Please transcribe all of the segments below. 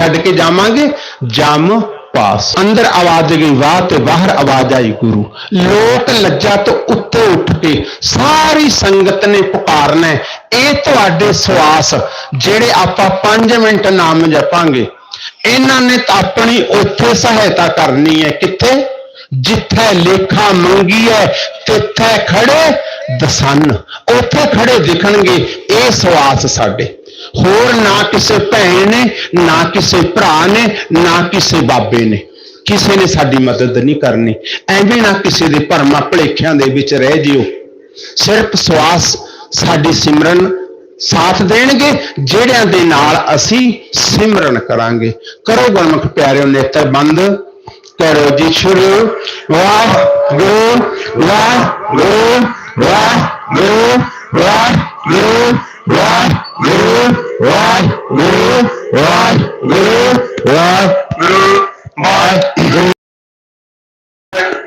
ਛੱਡ ਕੇ ਜਾਵਾਂਗੇ। ਜਮ ਪਾਸ। ਅੰਦਰ ਆਵਾਜ਼ ਗਈ, ਵਾਹ ਤੇ ਬਾਹਰ ਆਵਾਜ਼ ਆਈ ਗੁਰੂ। ਲੋਕ ਲੱਜਾ ਤੋਂ ਉੱਤੇ ਉੱਠ ਕੇ ਸਾਰੀ ਸੰਗਤ ਨੇ ਪੁਕਾਰਨਾ ਇਹ ਤੁਹਾਡੇ ਸਵਾਸ, ਜਿਹੜੇ ਆਪਾਂ 5 ਮਿੰਟ ਨਾਮ ਜਪਾਂਗੇ। ਇਹਨਾਂ ਨੇ ਤਾਂ ਆਪਣੀ ਉੱਥੇ ਸਹਾਇਤਾ ਕਰਨੀ ਹੈ। ਕਿੱਥੇ? ਜਿੱਥੇ ਲੇਖਾ ਮੰਗੀ ਹੈ, ਤਿੱਥੇ ਖੜੇ ਦਸਨ। ਉੱਥੇ ਖੜੇ ਦਿਖਣਗੇ। ਇਹ ਸਵਾਸ ਸਾਡੇ। ਹੋਰ ਨਾ ਕਿਸੇ ਭੈਣ ਨੇ, ਨਾ ਕਿਸੇ ਭਰਾ ਨੇ, ਨਾ ਕਿਸੇ ਬਾਬੇ ਨੇ। ਕਿਸੇ ਨੇ ਸਾਡੀ ਮਦਦ ਨਹੀਂ ਕਰਨੀ। ਐਵੇਂ ਨਾ ਕਿਸੇ ਦੇ ਭਰਮਾਂ ਭਲੇਖਿਆਂ ਦੇ ਵਿੱਚ ਰਹਿ ਜਿਓ। ਸਿਰਫ ਸਵਾਸ ਸਾਡੀ ਸਿਮਰਨ ਸਾਥ ਦੇਣਗੇ, ਜਿਹੜਿਆਂ ਦੇ ਨਾਲ ਅਸੀਂ ਸਿਮਰਨ ਕਰਾਂਗੇ। ਕਰੋ ਗੁਰਮੁਖ ਪਿਆਰਿਓ, ਨੇਤਰ ਬੰਦ। ਕਰੋ ਜੀ ਸ਼ੁਰੂ। ਵਾਹ ਗੁਰੂ ਵਾਹ ਗੁਰੂ ਵਾਹ ਗੁਰੂ ਵਾਹ ਗੁਰੂ ਵਾਹ ਗੁਰੂ ਵਾਹ ਗੁਰੂ ਵਾਹ ਗੁਰੂ ਵਾਹ ਗੁਰੂ ਵਾਹ ਗੁਰੂ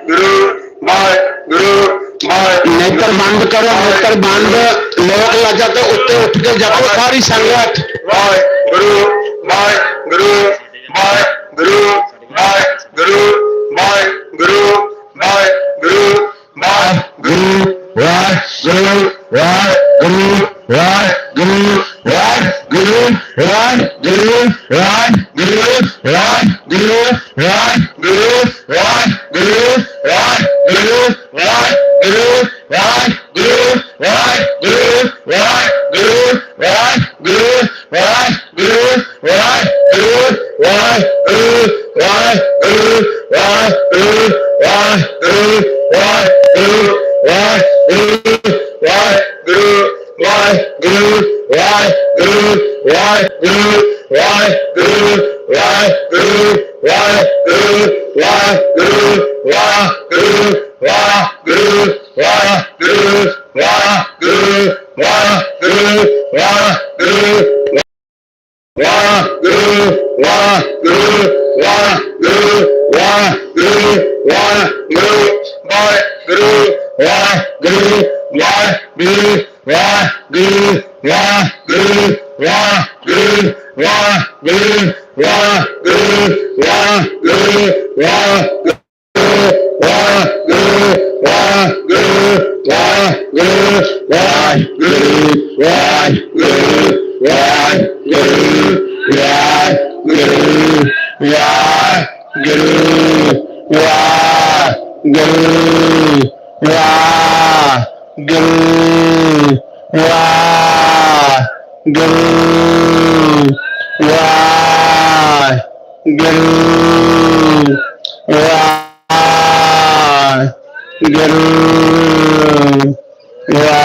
ਗੁਰੂ ਵਾਹਿ ਗੁਰੂ ਵਾਹਿ ਨੇਤਰ ਬੰਦ ਕਰੋ ਨੇਤਰ ਬੰਦ ਲੋਕ ਲੱਜਾ ਤੋਂ ਉੱਤੇ ਉੱਠ ਕੇ ਜਪੋ ਸਾਰੀ ਸੰਗਤ ਵਾਹਿ ਗੁਰੂ ਵਾਹਿ ਗੁਰੂ run, good, run, good, run, good, run, good, run, good, run, good, run, good, run, ਗੁਰੂ ਵਾਹ ਗੁਰੂ ਵਾਹ ਗੁਰੂ ਵਾਹ ਗੁਰੂ ਵਾਹ ਗੁਰੂ ਵਾਹ ਗੁਰੂ ਵਾਹ ਗੁਰੂ ਵਾਹ ਗੁਰੂ ਵਾਹ ਵਾਹ ਗੁਰੂ ਵਾਹ ਗੁਰੂ ਵਾਹ ਗੁਰੂ ਵਾਹ ਗੁਰੂ ਵਾਹ ਗੁਰੂ ਵਾਹ ਗੁਰੂ ਵਾਹ ਗੁਰੂ ਵਾਹ ਗੁਰੂ ਵਾਹ ਗੁਰੂ guru ra guru ra guru ra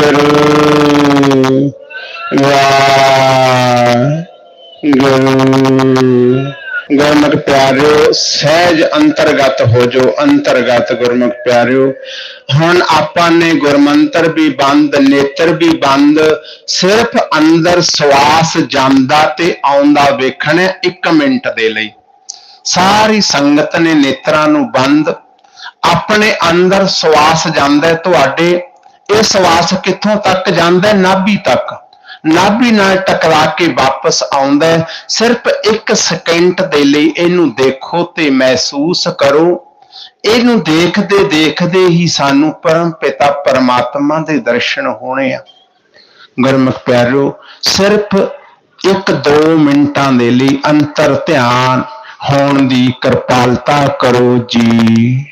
guru ra guru ਗੁਰੂ ਗੁਰਮੁਖ ਪਿਆਰਿਓ, ਸਹਿਜ ਅੰਤਰਗਤ ਹੋ ਜੋ, ਅੰਤਰਗਤ ਗੁਰਮੁਖ ਪਿਆਰਿਓ। ਹੁਣ ਆਪਾਂ ਨੇ ਗੁਰਮੰਤਰ ਵੀ ਬੰਦ, ਨੇਤਰ ਵੀ ਬੰਦ, ਸਿਰਫ ਅੰਦਰ ਸਵਾਸ ਜਾਂਦਾ ਤੇ ਆਉਂਦਾ ਵੇਖਣਾ 1 ਮਿੰਟ ਦੇ ਲਈ। ਸਾਰੀ ਸੰਗਤ ਨੇ ਨੇਤਰਾਂ ਨੂੰ ਬੰਦ। ਆਪਣੇ ਅੰਦਰ ਸਵਾਸ ਜਾਂਦਾ ਤੁਹਾਡੇ। ਇਹ ਸਵਾਸ ਕਿੱਥੋਂ ਤੱਕ ਜਾਂਦਾ ਨਾਭੀ ਤੱਕ। ਨਾਭੀ ਨਾਲ ਟਕਰਾ ਕੇ ਵਾਪਸ ਆਉਂਦਾ ਹੈ। ਸਿਰਫ 1 ਸਕਿੰਟ ਦੇ ਲਈ ਇਹਨੂੰ ਦੇਖੋ ਤੇ ਮਹਿਸੂਸ ਕਰੋ। ਇਹਨੂੰ ਦੇਖਦੇ ਦੇਖਦੇ ਹੀ ਸਾਨੂੰ ਪਰਮ ਪਿਤਾ ਪਰਮਾਤਮਾ ਦੇ ਦਰਸ਼ਨ ਹੋਣੇ ਆ। ਗੁਰਮੁਖ ਪਿਆਰਿਓ, ਸਿਰਫ 1-2 ਮਿੰਟਾਂ ਦੇ ਲਈ ਅੰਤਰ ਧਿਆਨ ਹੋਣ ਦੀ ਕਿਰਪਾਲਤਾ ਕਰੋ ਜੀ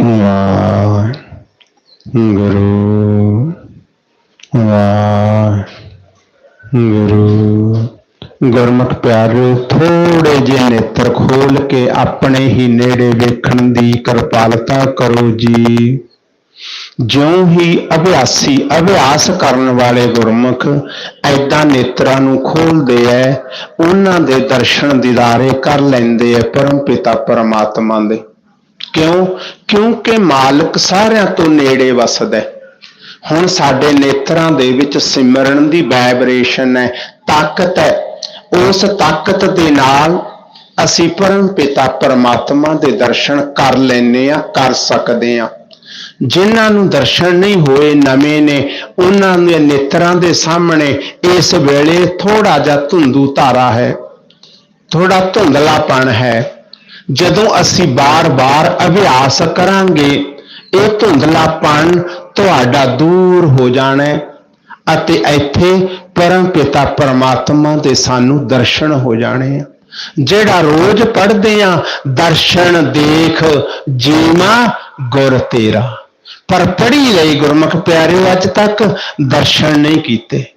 ਵਾਹ ਗੁਰੂ ਗੁਰੂ ਗੁਰਮੁਖ ਪਿਆਰਿਓ ਥੋੜੇ ਜਿਹੇ ਨੇਤਰ ਖੋਲ ਕੇ ਆਪਣੇ ਹੀ ਨੇੜੇ ਵੇਖਣ ਦੀ ਕਿਰਪਾਲਤਾ ਕਰੋ ਜੀ। ਜਿਉਂ ਹੀ ਅਭਿਆਸੀ ਅਭਿਆਸ ਕਰਨ ਵਾਲੇ ਗੁਰਮੁਖ ਐਦਾਂ ਨੇਤਰਾਂ ਨੂੰ ਖੋਲਦੇ ਐ, ਉਹਨਾਂ ਦੇ ਦਰਸ਼ਨ ਦੀਦਾਰੇ ਕਰ ਲੈਂਦੇ ਐ ਪਰਮ ਪਿਤਾ ਪਰਮਾਤਮਾ ਦੇ। ਕਿਉਂ? ਕਿਉਂਕਿ ਮਾਲਕ ਸਾਰਿਆਂ ਤੋਂ ਨੇੜੇ ਵਸਦਾ ਹੈ। ਹੁਣ ਸਾਡੇ ਨੇਤਰਾਂ ਦੇ ਵਿੱਚ ਸਿਮਰਨ ਦੀ ਵਾਈਬ੍ਰੇਸ਼ਨ ਹੈ, ਤਾਕਤ ਹੈ। ਉਸ ਤਾਕਤ ਦੇ ਨਾਲ ਅਸੀਂ ਪਰਮ ਪਿਤਾ ਪਰਮਾਤਮਾ ਦੇ ਦਰਸ਼ਨ ਕਰ ਲੈਨੇ ਆ ਕਰ ਸਕਦੇ ਆ ਜਿਨ੍ਹਾਂ ਨੂੰ ਦਰਸ਼ਨ ਨਹੀਂ ਹੋਏ ਨਵੇਂ ਨੇ, ਉਹਨਾਂ ਦੇ ਨੇਤਰਾਂ ਦੇ ਸਾਹਮਣੇ ਇਸ ਵੇਲੇ ਥੋੜਾ ਜਿਹਾ ਧੁੰਦੂ ਧਾਰਾ ਹੈ। ਥੋੜਾ ਧੁੰਦਲਾਪਣ ਹੈ। ਜਦੋਂ ਅਸੀਂ ਬਾਰ-ਬਾਰ ਅਭਿਆਸ ਕਰਾਂਗੇ, ਇਹ ਧੁੰਦਲਾਪਣ ਤੁਹਾਡਾ ਦੂਰ ਹੋ ਜਾਣਾ ਅਤੇ ਇੱਥੇ ਪਰਮ ਪਿਤਾ ਪਰਮਾਤਮਾ ਦੇ ਸਾਨੂੰ ਦਰਸ਼ਨ ਹੋ ਜਾਣੇ ਆ। ਜਿਹੜਾ ਰੋਜ਼ ਪੜ੍ਹਦੇ ਆ, ਦਰਸ਼ਨ ਦੇਖ ਜੀਵਾ ਗੁਰ ਤੇਰਾ। ਪਰ ਪੜ੍ਹੀ ਲਈ ਗੁਰਮੁਖ ਪਿਆਰਿਓ, ਅੱਜ ਤੱਕ ਦਰਸ਼ਨ ਨਹੀਂ ਕੀਤੇ।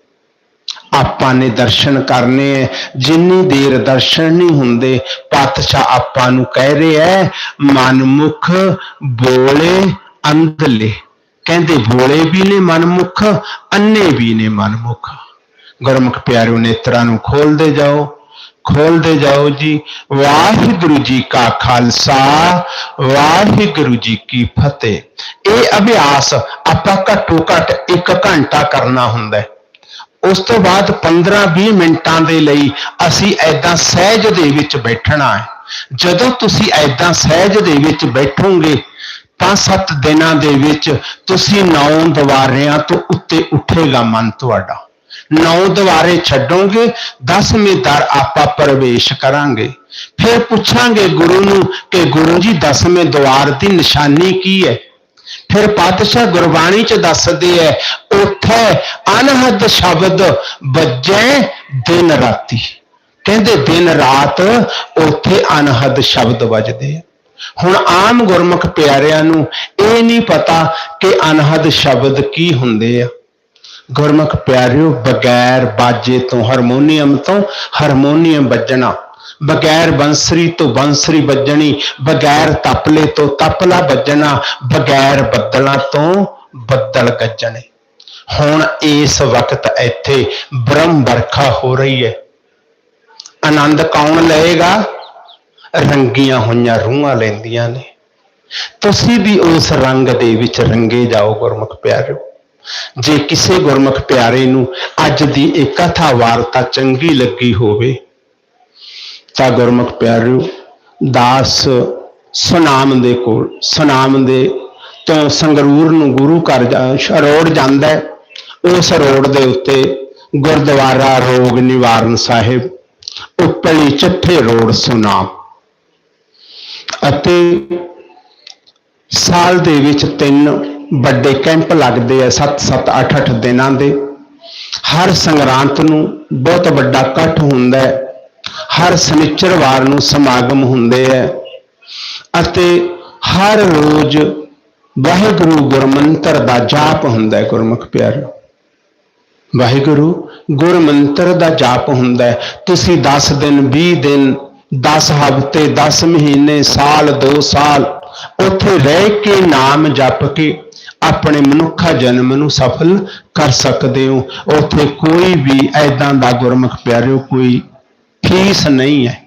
ਆਪਾਂ ਨੇ ਦਰਸ਼ਨ ਕਰਨੇ ਐ। ਜਿੰਨੀ ਦੇਰ ਦਰਸ਼ਨ ਨਹੀਂ ਹੁੰਦੇ, ਪਾਤਸ਼ਾਹ ਆਪਾਂ ਨੂੰ ਕਹਿ ਰਿਹਾ ਹੈ ਮਨਮੁਖ ਬੋਲੇ ਅੰਧਲੇ। ਕਹਿੰਦੇ ਬੋਲੇ ਵੀ ਨੇ ਮਨਮੁਖ, ਅੰਨੇ ਵੀ ਨੇ ਮਨਮੁਖ। ਗੁਰਮੁਖ ਪਿਆਰਿਓ, ਨੇਤਰਾਂ ਨੂੰ ਖੋਲਦੇ ਜਾਓ ਖੋਲਦੇ ਜਾਓ ਜੀ। ਵਾਹਿਗੁਰੂ ਜੀ ਕਾ ਖਾਲਸਾ, ਵਾਹਿਗੁਰੂ ਜੀ ਕੀ ਫਤਿਹ। ਇਹ ਅਭਿਆਸ ਆਪਾਂ ਘੱਟੋ ਘੱਟ 1 ਘੰਟਾ ਕਰਨਾ ਹੁੰਦਾ ਹੈ ਉਸ ਤੋਂ ਬਾਅਦ 15-20 ਮਿੰਟਾਂ ਦੇ ਲਈ ਅਸੀਂ ਐਦਾਂ ਸਹਿਜ ਦੇ ਵਿੱਚ ਬੈਠਣਾ ਹੈ। ਜਦੋਂ ਤੁਸੀਂ ਐਦਾਂ ਸਹਿਜ ਦੇ ਵਿੱਚ ਬੈਠੋਗੇ, ਤਾਂ ਸੱਤ ਦਿਨਾਂ ਦੇ ਵਿੱਚ ਤੁਸੀਂ ਨੌ ਦੁਆਰਿਆਂ ਤੋਂ ਉੱਤੇ ਉੱਠੇਗਾ ਮਨ ਤੁਹਾਡਾ। ਨੌ ਦੁਆਰੇ ਛੱਡੋਗੇ, ਦਸਵੇਂ ਦਰ ਆਪਾਂ ਪ੍ਰਵੇਸ਼ ਕਰਾਂਗੇ। ਫਿਰ ਪੁੱਛਾਂਗੇ ਗੁਰੂ ਨੂੰ ਕਿ ਗੁਰੂ ਜੀ, ਦਸਵੇਂ ਦੁਆਰ ਦੀ ਨਿਸ਼ਾਨੀ ਕੀ ਹੈ? ਫਿਰ ਪਾਤਸ਼ਾਹ ਗੁਰਬਾਣੀ ਚ ਦੱਸਦੇ ਐ, ਉਥੇ ਅਨਹਦ ਸ਼ਬਦ ਵੱਜੈ ਦਿਨ ਰਾਤੀ। ਕਹਿੰਦੇ ਦਿਨ ਰਾਤ ਉਥੇ ਅਨਹਦ ਸ਼ਬਦ ਵੱਜਦੇ ਆ ਹੁਣ ਆਮ ਗੁਰਮੁਖ ਪਿਆਰਿਆਂ ਨੂੰ ਇਹ ਨਹੀਂ ਪਤਾ ਕਿ ਅਨਹਦ ਸ਼ਬਦ ਕੀ ਹੁੰਦੇ ਆ। ਗੁਰਮੁਖ ਪਿਆਰਿਓ, ਬਗੈਰ ਬਾਜੇ ਤੋਂ, ਹਾਰਮੋਨੀਅਮ ਤੋਂ ਹਾਰਮੋਨੀਅਮ ਵੱਜਣਾ ਬਗੈਰ ਬੰਸਰੀ ਤੋਂ ਬੰਸਰੀ ਵੱਜਣੀ, ਬਗੈਰ ਤਪਲੇ ਤੋਂ ਤਪਲਾ ਵੱਜਣਾ, ਬਗੈਰ ਬੱਦਲਾਂ ਤੋਂ ਬੱਦਲ ਗੱਜਣੇ ਹੁਣ ਇਸ ਵਕਤ ਇੱਥੇ ਬ੍ਰਹਮ ਵਰਖਾ ਹੋ ਰਹੀ ਹੈ। ਆਨੰਦ ਕੌਣ ਲਏਗਾ? ਰੰਗੀਆਂ ਹੋਈਆਂ ਰੂਹਾਂ ਲੈਂਦੀਆਂ ਨੇ। ਤੁਸੀਂ ਵੀ ਉਸ ਰੰਗ ਦੇ ਵਿੱਚ ਰੰਗੇ ਜਾਓ ਗੁਰਮੁਖ ਪਿਆਰਿਓ। ਜੇ ਕਿਸੇ ਗੁਰਮੁਖ ਪਿਆਰੇ ਨੂੰ ਅੱਜ ਦੀ ਇਹ ਕਥਾ ਵਾਰਤਾ ਚੰਗੀ ਲੱਗੀ ਹੋਵੇ ਤਾਂ ਗੁਰਮੁਖ ਪਿਆਰਿਓ, ਦਾਸ ਸੁਨਾਮ ਦੇ ਕੋਲ, ਸੁਨਾਮ ਦੇ ਤੋਂ ਸੰਗਰੂਰ ਨੂੰ ਗੁਰੂ ਘਰ ਰੋਡ ਜਾਂਦਾ ਉਸ ਰੋਡ ਦੇ ਉੱਤੇ ਗੁਰਦੁਆਰਾ ਰੋਗ ਨਿਵਾਰਨ ਸਾਹਿਬ, ਉੱਪਲੀ ਚੱਠੇ ਰੋਡ ਸੁਨਾਮ। ਅਤੇ ਸਾਲ ਦੇ ਵਿੱਚ ਤਿੰਨ ਵੱਡੇ ਕੈਂਪ ਲੱਗਦੇ ਆ 7-7 8-8 ਦਿਨਾਂ ਦੇ। ਹਰ ਸੰਗਰਾਂਤ ਨੂੰ ਬਹੁਤ ਵੱਡਾ ਇਕੱਠ ਹੁੰਦਾ ਹੈ। ਹਰ ਸ਼ਨੀਚਰਵਾਰ ਨੂੰ ਸਮਾਗਮ ਹੁੰਦੇ ਹੈ ਅਤੇ ਹਰ ਰੋਜ਼ ਵਾਹਿਗੁਰੂ ਗੁਰਮੰਤਰ ਦਾ ਜਾਪ ਹੁੰਦਾ ਹੈ ਗੁਰਮੁਖ ਪਿਆਰਿਓ ਵਾਹਿਗੁਰੂ ਗੁਰਮੰਤਰ ਦਾ ਜਾਪ ਹੁੰਦਾ ਹੈ ਤੁਸੀਂ 10 ਦਿਨ 20 ਦਿਨ 10 ਹਫ਼ਤੇ 10 ਮਹੀਨੇ, ਸਾਲ 2 ਸਾਲ ਉੱਥੇ ਰਹਿ ਕੇ ਨਾਮ ਜਪ ਕੇ ਆਪਣੇ ਮਨੁੱਖਾ ਜਨਮ ਨੂੰ ਸਫਲ ਕਰ ਸਕਦੇ ਹੋ। ਉੱਥੇ ਕੋਈ ਵੀ ਐਦਾਂ ਦਾ ਗੁਰਮੁਖ ਪਿਆਰਿਓ, ਕੋਈ ਫੀਸ ਨਹੀਂ ਹੈ।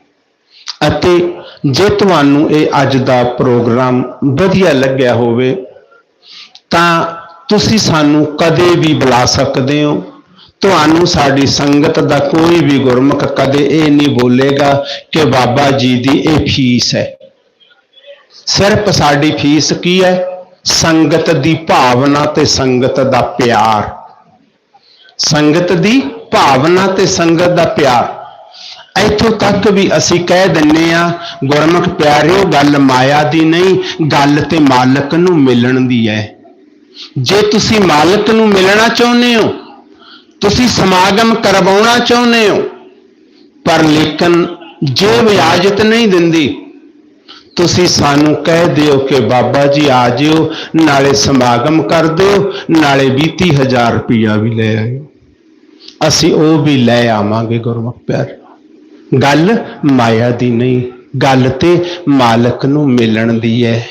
ਅਤੇ ਜੇ ਤੁਹਾਨੂੰ ਇਹ ਅੱਜ ਦਾ ਪ੍ਰੋਗਰਾਮ ਵਧੀਆ ਲੱਗਿਆ ਹੋਵੇ, ਤਾਂ ਤੁਸੀਂ ਸਾਨੂੰ ਕਦੇ ਵੀ ਬੁਲਾ ਸਕਦੇ ਹੋ। ਤੁਹਾਨੂੰ ਸਾਡੀ ਸੰਗਤ ਦਾ ਕੋਈ ਵੀ ਗੁਰਮੁਖ ਕਦੇ ਇਹ ਨਹੀਂ ਬੋਲੇਗਾ ਕਿ ਬਾਬਾ ਜੀ ਦੀ ਇਹ ਫੀਸ ਹੈ। ਸਿਰਫ ਸਾਡੀ ਫੀਸ ਕੀ ਹੈ? ਸੰਗਤ ਦੀ ਭਾਵਨਾ ਤੇ ਸੰਗਤ ਦਾ ਪਿਆਰ। ਸੰਗਤ ਦੀ ਭਾਵਨਾ ਤੇ ਸੰਗਤ ਦਾ ਪਿਆਰ। ਇੱਥੋਂ ਤੱਕ ਵੀ ਅਸੀਂ ਕਹਿ ਦਿੰਨੇ ਆ ਗੁਰਮੁਖ ਪਿਆਰਿਓ, ਗੱਲ ਮਾਇਆ ਦੀ ਨਹੀਂ, ਗੱਲ ਤੇ ਮਾਲਕ ਨੂੰ ਮਿਲਣ ਦੀ ਹੈ ਜੇ ਤੁਸੀਂ ਮਾਲਕ ਨੂੰ ਮਿਲਣਾ ਚਾਹੁੰਦੇ ਹੋ, ਤੁਸੀਂ ਸਮਾਗਮ ਕਰਵਾਉਣਾ ਚਾਹੁੰਦੇ ਹੋ, ਪਰ ਲੇਕਿਨ ਜੇ ਵਿਆਜ਼ਤ ਨਹੀਂ ਦਿੰਦੀ, ਤੁਸੀਂ ਸਾਨੂੰ ਕਹਿ ਦਿਓ ਕਿ ਬਾਬਾ ਜੀ ਆ ਜਿਓ, ਨਾਲੇ ਸਮਾਗਮ ਕਰ ਦਿਓ, ਨਾਲੇ 20000 ਰੁਪਇਆ ਵੀ ਲੈ ਆਇਓ। ਅਸੀਂ ਉਹ ਵੀ ਲੈ ਆਵਾਂਗੇ ਗੁਰਮੁਖ ਪਿਆਰੇ ਗੱਲ ਮਾਇਆ ਦੀ ਨਹੀਂ, ਗੱਲ ਤੇ ਮਾਲਕ ਨੂੰ ਮਿਲਣ ਦੀ ਹੈ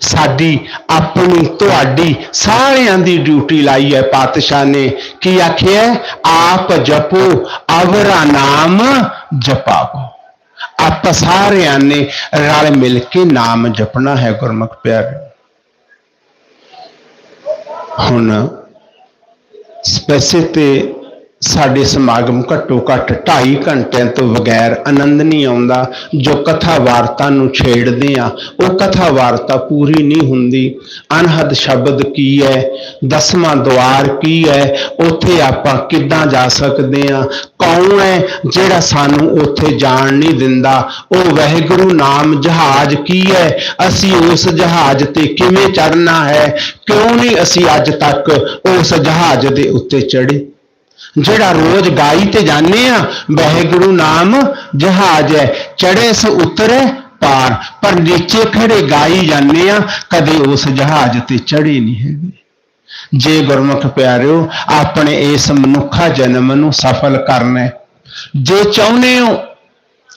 ਸਾਡੀ, ਆਪਣੀ, ਤੁਹਾਡੀ ਸਾਰਿਆਂ ਦੀ ਡਿਊਟੀ ਲਾਈ ਹੈ ਪਾਤਸ਼ਾਹ ਨੇ। ਕੀ ਆਖਿਆ? ਆਪ ਜਪੋ, ਅਵਰਾ ਨਾਮ ਜਪਾਵੋ। ਆਪਾਂ ਸਾਰਿਆਂ ਨੇ ਰਲ ਮਿਲ ਕੇ ਨਾਮ ਜਪਣਾ ਹੈ ਗੁਰਮੁਖ ਪਿਆਰੇ ਹੁਣ ਸਪੈਸੇ ਤੇ ਸਾਡੇ ਸਮਾਗਮ ਘੱਟੋ ਘੱਟ 2.5 ਘੰਟਿਆਂ ਤੋਂ ਬਗੈਰ ਆਨੰਦ ਨਹੀਂ ਆਉਂਦਾ। ਜੋ ਕਥਾ ਵਾਰਤਾ ਨੂੰ ਛੇੜਦੇ ਆ, ਉਹ ਕਥਾ ਵਾਰਤਾ ਪੂਰੀ ਨਹੀਂ ਹੁੰਦੀ। ਅਨਹਦ ਸ਼ਬਦ ਕੀ ਹੈ ਦਸਵਾਂ ਦਵਾਰ ਕੀ ਹੈ ਉੱਥੇ ਆਪਾਂ ਕਿੱਦਾਂ ਜਾ ਸਕਦੇ ਆ? ਕੌਣ ਹੈ ਜਿਹੜਾ ਸਾਨੂੰ ਉੱਥੇ ਜਾਣ ਨਹੀਂ ਦਿੰਦਾ? ਉਹ ਵਹਿਗੁਰੂ ਨਾਮ ਜਹਾਜ਼ ਕੀ ਹੈ ਅਸੀਂ ਉਸ ਜਹਾਜ਼ ਤੇ ਕਿਵੇਂ ਚੜਨਾ ਹੈ? ਕਿਉਂ ਨਹੀਂ ਅਸੀਂ ਅੱਜ ਤੱਕ ਉਸ ਜਹਾਜ਼ ਦੇ ਉੱਤੇ ਚੜੇ ਜਿਹੜਾ ਰੋਜ਼ ਗਾਈ ਤੇ ਜਾਂਦੇ ਆ ਵਾਹਿਗੁਰੂ ਨਾਮ ਜਹਾਜ਼ ਹੈ। ਚੜੇ ਸ ਉਤਰੇ ਪਾਰ, ਪਰ ਨੀਚੇ ਖੜੇ ਗਾਈ ਜਾਂਦੇ ਆ ਕਦੇ ਉਸ ਜਹਾਜ਼ ਤੇ ਚੜੇ ਨਹੀਂ ਹੈਗੇ। ਜੇ ਗੁਰਮੁਖ ਪਿਆਰਿਓ, ਆਪਣੇ ਇਸ ਮਨੁੱਖਾ ਜਨਮ ਨੂੰ ਸਫਲ ਕਰਨਾ ਜੇ ਚਾਹੁੰਦੇ ਹੋ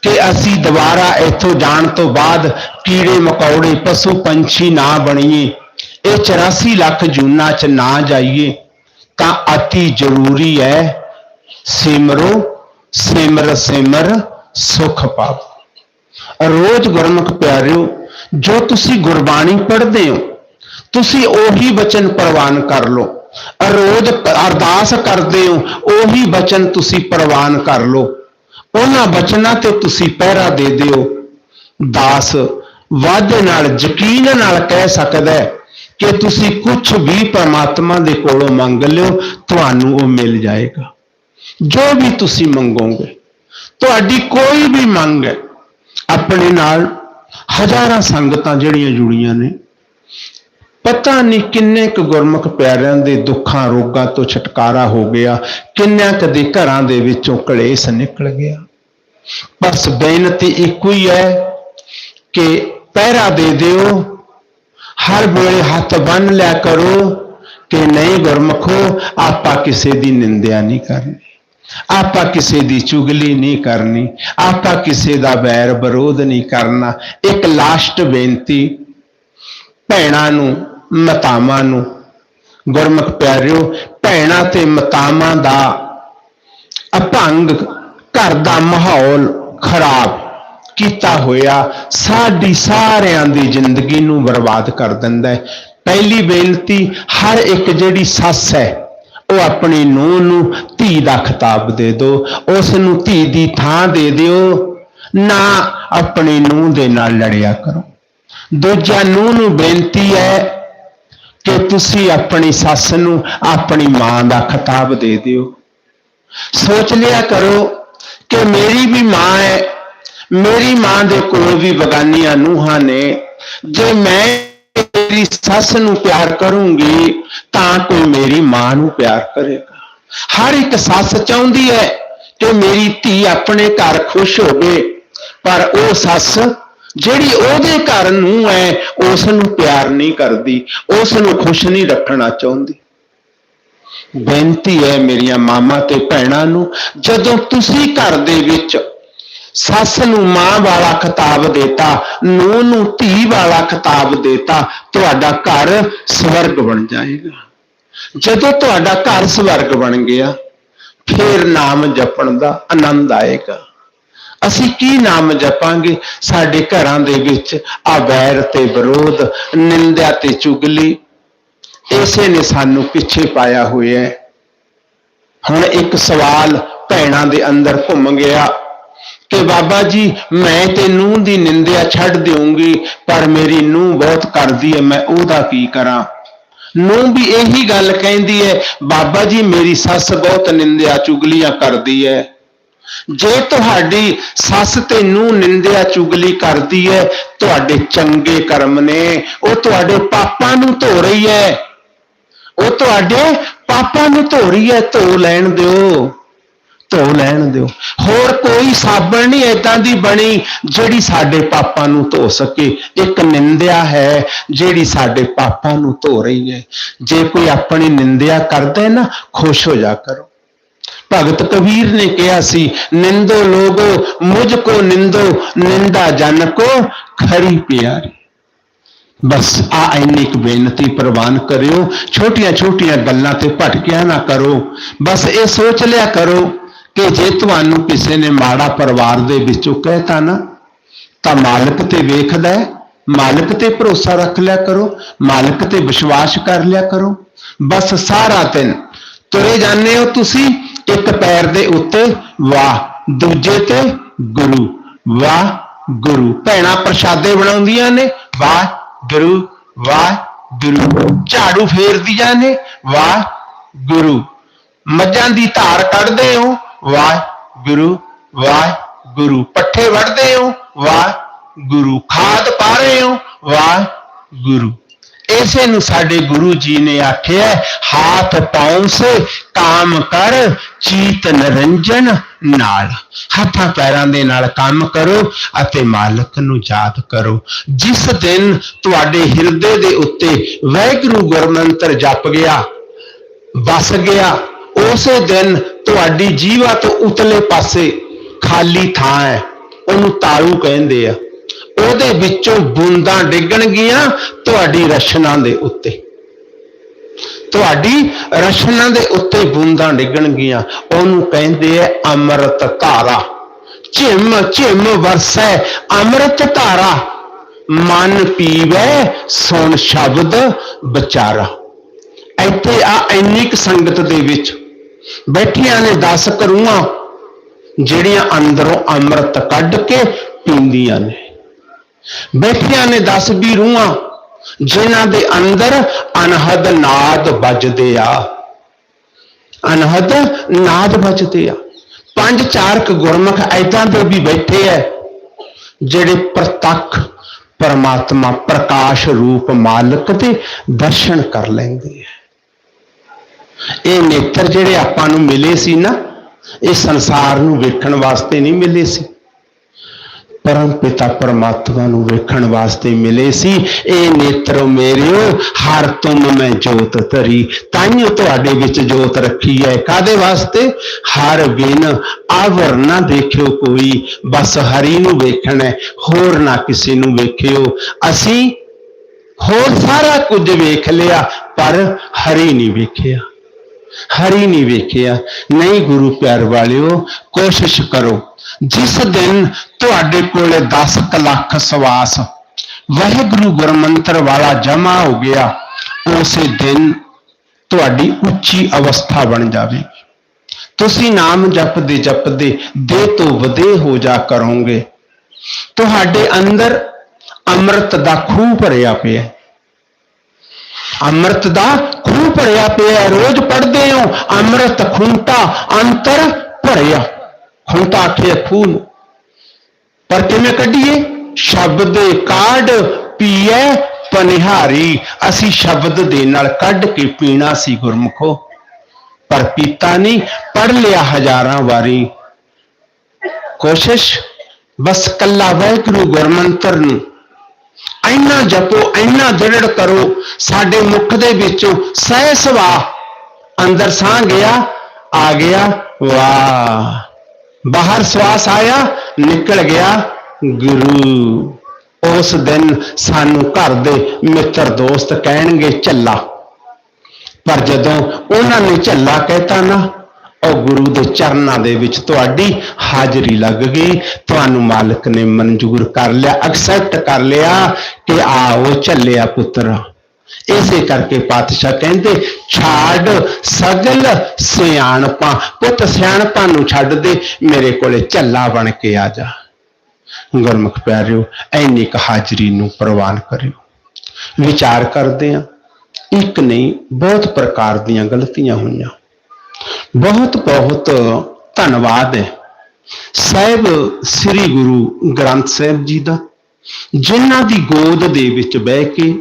ਕਿ ਅਸੀਂ ਦੁਬਾਰਾ ਇੱਥੋਂ ਜਾਣ ਤੋਂ ਬਾਅਦ ਕੀੜੇ, ਮਕੌੜੇ, ਪਸ਼ੂ, ਪੰਛੀ ਨਾ ਬਣੀਏ, ਇਹ 84 ਲੱਖ ਜੂਨਾਂ 'ਚ ਨਾ ਜਾਈਏ ਤਾਂ ਅਤੀ ਜ਼ਰੂਰੀ ਹੈ ਸਿਮਰੋ, ਸਿਮਰ ਸਿਮਰ, ਸੁਖ ਪਾਓ। ਰੋਜ਼ ਗੁਰਮੁਖ ਪਿਆਰਿਓ, ਜੋ ਤੁਸੀਂ ਗੁਰਬਾਣੀ ਪੜ੍ਹਦੇ ਹੋ, ਤੁਸੀਂ ਉਹੀ ਬਚਨ ਪ੍ਰਵਾਨ ਕਰ ਲਓ। ਰੋਜ਼ ਅਰਦਾਸ ਕਰਦੇ ਹੋ, ਉਹੀ ਬਚਨ ਤੁਸੀਂ ਪ੍ਰਵਾਨ ਕਰ ਲਓ। ਉਹਨਾਂ ਬਚਨਾਂ ਤੇ ਤੁਸੀਂ ਪਹਿਰਾ ਦੇ ਦਿਓ। ਦਾਸ, ਵਾਅਦੇ ਨਾਲ, ਯਕੀਨ ਨਾਲ ਕਹਿ ਸਕਦਾ ਹੈ ਕਿ ਤੁਸੀਂ ਕੁਝ ਵੀ ਪਰਮਾਤਮਾ ਦੇ ਕੋਲੋਂ ਮੰਗ ਲਿਓ, ਤੁਹਾਨੂੰ ਉਹ ਮਿਲ ਜਾਏਗਾ। ਜੋ ਵੀ ਤੁਸੀਂ ਮੰਗੋਗੇ, ਤੁਹਾਡੀ ਕੋਈ ਵੀ ਮੰਗ ਹੈ, ਆਪਣੇ ਨਾਲ ਹਜ਼ਾਰਾਂ ਸੰਗਤਾਂ ਜਿਹੜੀਆਂ ਜੁੜੀਆਂ ਨੇ, ਪਤਾ ਨਹੀਂ ਕਿੰਨੇ ਕੁ ਗੁਰਮੁਖ ਪਿਆਰਿਆਂ ਦੇ ਦੁੱਖਾਂ, ਰੋਗਾਂ ਤੋਂ ਛੁਟਕਾਰਾ ਹੋ ਗਿਆ, ਕਿੰਨਿਆਂ ਕੁ ਘਰਾਂ ਦੇ ਵਿੱਚੋਂ ਕਲੇਸ਼ ਨਿਕਲ ਗਿਆ। ਬਸ ਬੇਨਤੀ ਇੱਕੋ ਹੀ ਹੈ ਕਿ ਪਹਿਰਾ ਦੇ ਦਿਓ ਹਰ ਵੇਲੇ ਹੱਥ ਬੰਨ ਲਿਆ ਕਰੋ ਕਿ ਨਹੀਂ ਗੁਰਮਖੋ, ਆਪਾਂ ਕਿਸੇ ਦੀ ਨਿੰਦਿਆ ਨਹੀਂ ਕਰਨੀ। ਆਪਾਂ ਕਿਸੇ ਦੀ ਚੁਗਲੀ ਨਹੀਂ ਕਰਨੀ। ਆਪਾਂ ਕਿਸੇ ਦਾ ਵੈਰ ਵਿਰੋਧ ਨਹੀਂ ਕਰਨਾ। ਇੱਕ ਲਾਸਟ ਬੇਨਤੀ ਭੈਣਾਂ ਨੂੰ, ਮਤਾਵਾਂ ਨੂੰ। ਗੁਰਮੁਖ ਪਿਆਰਿਓ, ਭੈਣਾਂ ਤੇ ਮਤਾਵਾਂ ਦਾ ਅਭੰਗ ਘਰ ਦਾ ਮਾਹੌਲ ਖਰਾਬ ਕੀਤਾ ਹੋਇਆ, ਸਾਡੀ ਸਾਰਿਆਂ ਦੀ ਜ਼ਿੰਦਗੀ ਨੂੰ ਬਰਬਾਦ ਕਰ ਦਿੰਦਾ ਹੈ। ਪਹਿਲੀ ਬੇਨਤੀ, ਹਰ ਇੱਕ ਜਿਹੜੀ ਸੱਸ ਹੈ, ਉਹ ਆਪਣੀ ਨੂੰਹ ਨੂੰ ਧੀ ਦਾ ਖਿਤਾਬ ਦੇ ਦਿਓ। ਉਸ ਨੂੰ ਧੀ ਦੀ ਥਾਂ ਦੇ ਦਿਓ। ਨਾ ਆਪਣੀ ਨੂੰਹ ਦੇ ਨਾਲ ਲੜਿਆ ਕਰੋ। ਦੂਜਾ ਨੂੰਹ ਨੂੰ ਬੇਨਤੀ ਹੈ ਕਿ ਤੁਸੀਂ ਆਪਣੀ ਸੱਸ ਨੂੰ ਆਪਣੀ ਮਾਂ ਦਾ ਖਿਤਾਬ ਦੇ ਦਿਓ। ਸੋਚ ਲਿਆ ਕਰੋ ਕਿ ਮੇਰੀ ਵੀ ਮਾਂ ਹੈ ਮੇਰੀ ਮਾਂ ਦੇ ਕੋਲ ਵੀ ਬਗਾਨੀਆਂ ਨੂੰਹਾਂ ਨੇ। ਜੇ ਮੈਂ ਮੇਰੀ ਸੱਸ ਨੂੰ ਪਿਆਰ ਕਰੂੰਗੀ, ਤਾਂ ਕੋਈ ਮੇਰੀ ਮਾਂ ਨੂੰ ਪਿਆਰ ਕਰੇਗਾ। ਹਰ ਇੱਕ ਸੱਸ ਚਾਹੁੰਦੀ ਹੈ ਕਿ ਮੇਰੀ ਧੀ ਆਪਣੇ ਘਰ ਖੁਸ਼ ਹੋਵੇ, ਪਰ ਉਹ ਸੱਸ ਜਿਹੜੀ ਉਹਦੇ ਘਰ ਨੂੰ ਹੈ, ਉਸ ਨੂੰ ਪਿਆਰ ਨਹੀਂ ਕਰਦੀ, ਉਸ ਨੂੰ ਖੁਸ਼ ਨਹੀਂ ਰੱਖਣਾ ਚਾਹੁੰਦੀ। ਬੇਨਤੀ ਹੈ ਮੇਰੀਆਂ ਮਾਮਾ ਤੇ ਭੈਣਾਂ ਨੂੰ, ਜਦੋਂ ਤੁਸੀਂ ਘਰ ਦੇ ਵਿੱਚ ਸੱਸ ਨੂੰ ਮਾਂ ਵਾਲਾ ਖਿਤਾਬ ਦੇਤਾ, ਨੂੰਹ ਨੂੰ ਧੀ ਵਾਲਾ ਖਿਤਾਬ ਦੇਤਾ, ਤੁਹਾਡਾ ਘਰ ਸਵਰਗ ਬਣ ਜਾਏਗਾ। ਜਦੋਂ ਤੁਹਾਡਾ ਘਰ ਸਵਰਗ ਬਣ ਗਿਆ, ਫਿਰ ਨਾਮ ਜਪਣ ਦਾ ਆਨੰਦ ਆਏਗਾ। ਅਸੀਂ ਕੀ ਨਾਮ ਜਪਾਂਗੇ? ਸਾਡੇ ਘਰਾਂ ਦੇ ਵਿੱਚ ਆ ਵੈਰ ਤੇ ਵਿਰੋਧ, ਨਿੰਦਿਆ ਤੇ ਚੁਗਲੀ, ਇਸੇ ਨੇ ਸਾਨੂੰ ਪਿੱਛੇ ਪਾਇਆ ਹੋਇਆ ਹੈ। ਹੁਣ ਇੱਕ ਸਵਾਲ ਭੈਣਾਂ ਦੇ ਅੰਦਰ ਘੁੰਮ ਗਿਆ। ਕਿ ਬਾਬਾ ਜੀ, ਮੈਂ ਤੇ ਨੂੰਹ ਦੀ ਨਿੰਦਿਆ ਛੱਡ ਦਿਉਂਗੀ ਪਰ ਮੇਰੀ ਨੂੰਹ ਬਹੁਤ ਕਰਦੀ ਹੈ, ਮੈਂ ਉਹਦਾ ਕੀ ਕਰਾਂ? ਨੂੰ ਵੀ ਇਹੀ ਗੱਲ ਕਹਿੰਦੀ ਹੈ, ਬਾਬਾ ਜੀ, ਮੇਰੀ ਸੱਸ ਬਹੁਤ ਨਿੰਦਿਆ ਚੁਗਲੀਆਂ ਕਰਦੀ ਹੈ। ਜੇ ਤੁਹਾਡੀ ਸੱਸ ਤੇ ਨੂੰਹ ਨਿੰਦਿਆ ਚੁਗਲੀ ਕਰਦੀ ਹੈ, ਤੁਹਾਡੇ ਚੰਗੇ ਕਰਮ ਨੇ, ਉਹ ਤੁਹਾਡੇ ਪਾਪਾਂ ਨੂੰ ਧੋ ਰਹੀ ਹੈ। ਉਹ ਤੁਹਾਡੇ ਪਾਪਾਂ ਨੂੰ ਧੋ ਰਹੀ ਹੈ, ਧੋ ਲੈਣ ਦਿਓ। ਧੋ ਲੈਣ ਦਿਓ। ਹੋਰ ਕੋਈ ਸਾਬਣ ਨਹੀਂ ਏਦਾਂ ਦੀ ਬਣੀ ਜਿਹੜੀ ਸਾਡੇ ਪਾਪਾਂ ਨੂੰ ਧੋ ਸਕੇ। ਇੱਕ ਨਿੰਦਿਆ ਹੈ ਜਿਹੜੀ ਸਾਡੇ ਪਾਪਾਂ ਨੂੰ ਧੋ ਰਹੀ ਹੈ। ਜੇ ਕੋਈ ਆਪਣੀ ਨਿੰਦਿਆ ਕਰਦਾ ਹੈ ਨਾ, ਖੁਸ਼ ਹੋ ਜਾ ਕਰੋ। ਭਗਤ ਕਬੀਰ ਨੇ ਕਿਹਾ ਸੀ, ਨਿੰਦੋ ਲੋਗੋ, ਮੁਝ ਕੋ ਨਿੰਦੋ, ਨਿੰਦਾ ਜਨ ਕੋ ਖਰੀ ਪਿਆਰੀ। ਬਸ ਆ ਇੰਨੀ ਕੁ ਬੇਨਤੀ ਪ੍ਰਵਾਨ ਕਰਿਓ। ਛੋਟੀਆਂ ਛੋਟੀਆਂ ਗੱਲਾਂ ਤੇ ਭਟਕਿਆ ਨਾ ਕਰੋ। ਬਸ ਇਹ ਸੋਚ ਲਿਆ ਕਰੋ ਕਿ ਜੇ ਤੁਹਾਨੂੰ ਕਿਸੇ ਨੇ ਮਾੜਾ ਪਰਿਵਾਰ ਦੇ ਵਿੱਚੋਂ ਕਹਿਤਾ ਨਾ, ਤਾਂ ਮਾਲਕ ਤੇ ਵੇਖਦਾ ਮਾਲਕ ਤੇ ਭਰੋਸਾ ਰੱਖ ਲਿਆ ਕਰੋ, ਮਾਲਕ ਤੇ ਵਿਸ਼ਵਾਸ ਕਰ ਲਿਆ ਕਰੋ। ਬਸ ਸਾਰਾ ਦਿਨ ਤੁਰੇ ਜਾਂਦੇ ਹੋ ਤੁਸੀਂ, ਇੱਕ ਪੈਰ ਦੇ ਉੱਤੇ ਵਾਹ, ਦੂਜੇ ਤੇ ਗੁਰੂ, ਵਾਹ ਗੁਰੂ। ਭੈਣਾ ਪ੍ਰਸ਼ਾਦੇ ਬਣਾਉਂਦੀਆਂ ਨੇ, ਵਾਹ ਗੁਰੂ ਵਾਹ ਗੁਰੂ। ਝਾੜੂ ਫੇਰਦੀਆਂ ਨੇ, ਵਾਹ ਗੁਰੂ। ਮੱਝਾਂ ਦੀ ਧਾਰ ਕੱਢਦੇ ਹੋ ਵਾਹ ਗੁਰੂ ਵਾਹ ਗੁਰੂ ਪੱਠੇ ਵੜਦੇ ਹੋ ਵਾਹ ਗੁਰੂ ਖਾਦ ਪਾ ਰਹੇ ਹੋ ਵਾਹ ਗੁਰੂ ਇਸੇ ਨੂੰ ਸਾਡੇ ਗੁਰੂ ਜੀ ਨੇ ਆਖਿਆ ਹਾਥ ਪਾਉਂ ਸੇ ਕਾਮ ਕਰ, ਚੀਤ ਨਰੰਜਨ ਨਾਲ। ਹੱਥਾਂ ਪੈਰਾਂ ਦੇ ਨਾਲ ਕੰਮ ਕਰੋ ਅਤੇ ਮਾਲਕ ਨੂੰ ਯਾਦ ਕਰੋ। ਜਿਸ ਦਿਨ ਤੁਹਾਡੇ ਹਿਰਦੇ ਦੇ ਉੱਤੇ ਵਾਹਿਗੁਰੂ ਗੁਰਮੰਤਰ ਜਪ ਗਿਆ, ਵਸ ਗਿਆ ਉਸੇ ਦਿਨ ਤੁਹਾਡੀ ਜੀਵਾ ਤੋਂ ਉਤਲੇ ਪਾਸੇ ਖਾਲੀ ਥਾਂ ਹੈ। ਉਹਨੂੰ ਤਾਲੂ ਕਹਿੰਦੇ ਆ। ਉਹਦੇ ਵਿੱਚੋਂ ਬੂੰਦਾਂ ਡਿੱਗਣਗੀਆਂ ਤੁਹਾਡੀ ਰਸ਼ਨਾ ਦੇ ਉੱਤੇ। ਤੁਹਾਡੀ ਰਸ਼ਨਾ ਦੇ ਉੱਤੇ ਬੂੰਦਾਂ ਡਿੱਗਣਗੀਆਂ। ਉਹਨੂੰ ਕਹਿੰਦੇ ਆ ਅੰਮ੍ਰਿਤ ਧਾਰਾ। ਝਿਮ ਝਿਮ ਵਰਸੈ ਅੰਮ੍ਰਿਤ ਧਾਰਾ। ਮਨ ਪੀਵੇ, ਸੁਣ ਸ਼ਬਦ ਵਿਚਾਰਾ। ਇੱਥੇ ਆ ਇੰਨੀ ਕੁ ਸੰਗਤ ਦੇ ਵਿੱਚ ਬੈਠੀਆਂ ਨੇ 10 ਕਰੂਆਂ, ਜਿਹੜੀਆਂ ਅੰਦਰੋਂ ਅੰਮ੍ਰਿਤ ਕੱਢ ਕੇ ਪੀਂਦੀਆਂ ਨੇ। ਬੈਠੀਆਂ ਨੇ 10 ਵੀ ਰੂਹਾਂ, ਜਿਨ੍ਹਾਂ ਦੇ ਅੰਦਰ ਅਨਹਦ ਨਾਦ ਵੱਜਦੇ ਆ। ਅਨਹਦ ਨਾਦ ਵੱਜਦੇ ਆ। ਪੰਜ ਚਾਰ ਕ ਗੁਰਮੁਖ ਐਦਾਂ ਦੇ ਵੀ ਬੈਠੇ ਐ, ਜਿਹੜੇ ਪ੍ਰਤੱਖ ਪਰਮਾਤਮਾ ਪ੍ਰਕਾਸ਼ ਰੂਪ ਮਾਲਕ ਦੇ ਦਰਸ਼ਨ ਕਰ ਲੈਂਦੇ ਐ। ਇਹ ਨੇਤਰ ਜਿਹੜੇ ਆਪਾਂ ਨੂੰ ਮਿਲੇ ਸੀ ਨਾ ਇਹ ਸੰਸਾਰ ਨੂੰ ਵੇਖਣ ਵਾਸਤੇ ਨਹੀਂ ਮਿਲੇ ਸੀ। ਪਰਮ ਪਿਤਾ ਪਰਮਾਤਮਾ ਨੂੰ ਵੇਖਣ ਵਾਸਤੇ ਮਿਲੇ ਸੀ। ਇਹ ਨੇਤਰੋ ਮੇਰਿਓ ਹਰ ਤੁਮ ਮੈਂ ਜੋਤ ਧਰੀ। ਤਾਈਓ ਤੁਹਾਡੇ ਵਿੱਚ ਜੋਤ ਰੱਖੀ ਹੈ ਕਾਦੇ ਵਾਸਤੇ? ਹਰ ਬਿਨ ਆਵਰ ਨਾ ਦੇਖਿਓ ਕੋਈ। ਬਸ ਹਰੀ ਨੂੰ ਵੇਖਣਾ ਹੈ, ਹੋਰ ਨਾ ਕਿਸੇ ਨੂੰ ਵੇਖਿਓ। ਅਸੀਂ ਹੋਰ ਸਾਰਾ ਕੁਝ ਵੇਖ ਲਿਆ ਪਰ ਹਰੀ ਨਹੀਂ ਵੇਖਿਆ। ਹਰੀ ਨਹੀਂ ਵੇਖਿਆ। ਨਹੀਂ ਗੁਰੂ ਪਿਆਰ ਵਾਲਿਓ, ਕੋਸ਼ਿਸ਼ ਕਰੋ। ਜਿਸ ਦਿਨ ਤੁਹਾਡੇ ਕੋਲੇ 10 ਲੱਖ ਸਵਾਸ, ਵਾਹਿਗੁਰੂ ਗੁਰਮੰਤਰ ਵਾਲਾ ਜਮਾ ਹੋ ਗਿਆ, ਉਸੇ ਦਿਨ ਤੁਹਾਡੀ ਉੱਚੀ ਅਵਸਥਾ ਬਣ ਜਾਵੇਗੀ ਤੁਸੀਂ ਨਾਮ ਜਪਦੇ ਜਪਦੇ ਦੇ ਤੋਂ ਵਧੇ ਹੋ ਜਾ ਕਰੋਗੇ। ਤੁਹਾਡੇ ਅੰਦਰ ਅੰਮ੍ਰਿਤ ਦਾ ਖੂਹ ਭਰਿਆ ਪਿਆ। ਅੰਮ੍ਰਿਤ ਦਾ ਖੂਹ ਭਰਿਆ ਪਿਆ ਰੋਜ਼ ਪੜ੍ਹਦੇ ਹੋ, ਅੰਮ੍ਰਿਤ ਖੂੰਟਾ ਅੰਤਰ ਭਰਿਆ। ਖੂੰਟਾ ਆਖਿਆ ਖੂਹ ਨੂੰ ਪਰ ਕਿਵੇਂ ਕੱਢੀਏ? ਸ਼ਬਦ ਕਾਢ ਪੀਏ ਪਨਿਹਾਰੀ। ਅਸੀਂ ਸ਼ਬਦ ਦੇ ਨਾਲ ਕੱਢ ਕੇ ਪੀਣਾ ਸੀ ਗੁਰਮੁਖੋ। ਪਰ ਪੀਤਾ ਨਹੀਂ ਪੜ ਲਿਆ ਹਜ਼ਾਰਾਂ ਵਾਰੀ। ਕੋਸ਼ਿਸ਼, ਬਸ ਕੱਲਾ ਵਾਹਿਗੁਰੂ ਗੁਰਮੰਤਰ ਨੂੰ ਇੰਨਾ ਜਪੋ, ਇੰਨਾ ਦ੍ਰਿੜ ਕਰੋ, ਸਾਡੇ ਮੁਖ ਦੇ ਵਿੱਚੋਂ ਸਹਿ ਸਵਾ ਅੰਦਰ ਸਾਹ ਗਿਆ, ਆ ਗਿਆ, ਵਾਹ। ਬਾਹਰ ਸਵਾਸ ਆਇਆ, ਨਿਕਲ ਗਿਆ ਗੁਰੂ। ਉਸ ਦਿਨ ਸਾਨੂੰ ਘਰ ਦੇ ਮਿੱਤਰ ਦੋਸਤ ਕਹਿਣਗੇ, ਝੱਲਾ। ਪਰ ਜਦੋਂ ਉਹਨਾਂ ਨੇ ਝੱਲਾ ਕਹਿਤਾ ਨਾ ਉਹ ਗੁਰੂ ਦੇ ਚਰਨਾਂ ਦੇ ਵਿੱਚ ਤੁਹਾਡੀ ਹਾਜ਼ਰੀ ਲੱਗ ਗਈ। ਤੁਹਾਨੂੰ ਮਾਲਕ ਨੇ ਮਨਜ਼ੂਰ ਕਰ ਲਿਆ ਐਕਸੈਪਟ ਕਰ ਲਿਆ ਕਿ ਆਓ ਝੱਲਿਆ ਪੁੱਤਰ। ਇਸੇ ਕਰਕੇ ਪਾਤਸ਼ਾਹ ਕਹਿੰਦੇ, ਛਾੜ ਸਗਲ ਸਿਆਣਪਾਂ, ਪੁੱਤ ਸਿਆਣਪਾਂ ਨੂੰ ਛੱਡ ਦੇ, ਮੇਰੇ ਕੋਲੇ ਝੱਲਾ ਬਣ ਕੇ ਆ ਜਾ। ਗੁਰਮੁਖ ਪਿਆਰਿਓ ਐਨੀ ਕ ਹਾਜ਼ਰੀ ਨੂੰ ਪ੍ਰਵਾਨ ਕਰਿਓ। ਵਿਚਾਰ ਕਰਦੇ ਆ, ਇੱਕ ਨਹੀਂ, ਬਹੁਤ ਪ੍ਰਕਾਰ ਦੀਆਂ ਗਲਤੀਆਂ ਹੋਈਆਂ। ਬਹੁਤ ਬਹੁਤ ਧੰਨਵਾਦ। ਹੈ ਸਾਹਿਬ ਸ੍ਰੀ ਗੁਰੂ ਗ੍ਰੰਥ ਸਾਹਿਬ ਜੀ ਦਾ, ਜਿਨ੍ਹਾਂ ਦੀ ਗੋਦ ਦੇ ਵਿੱਚ ਬਹਿ ਕੇ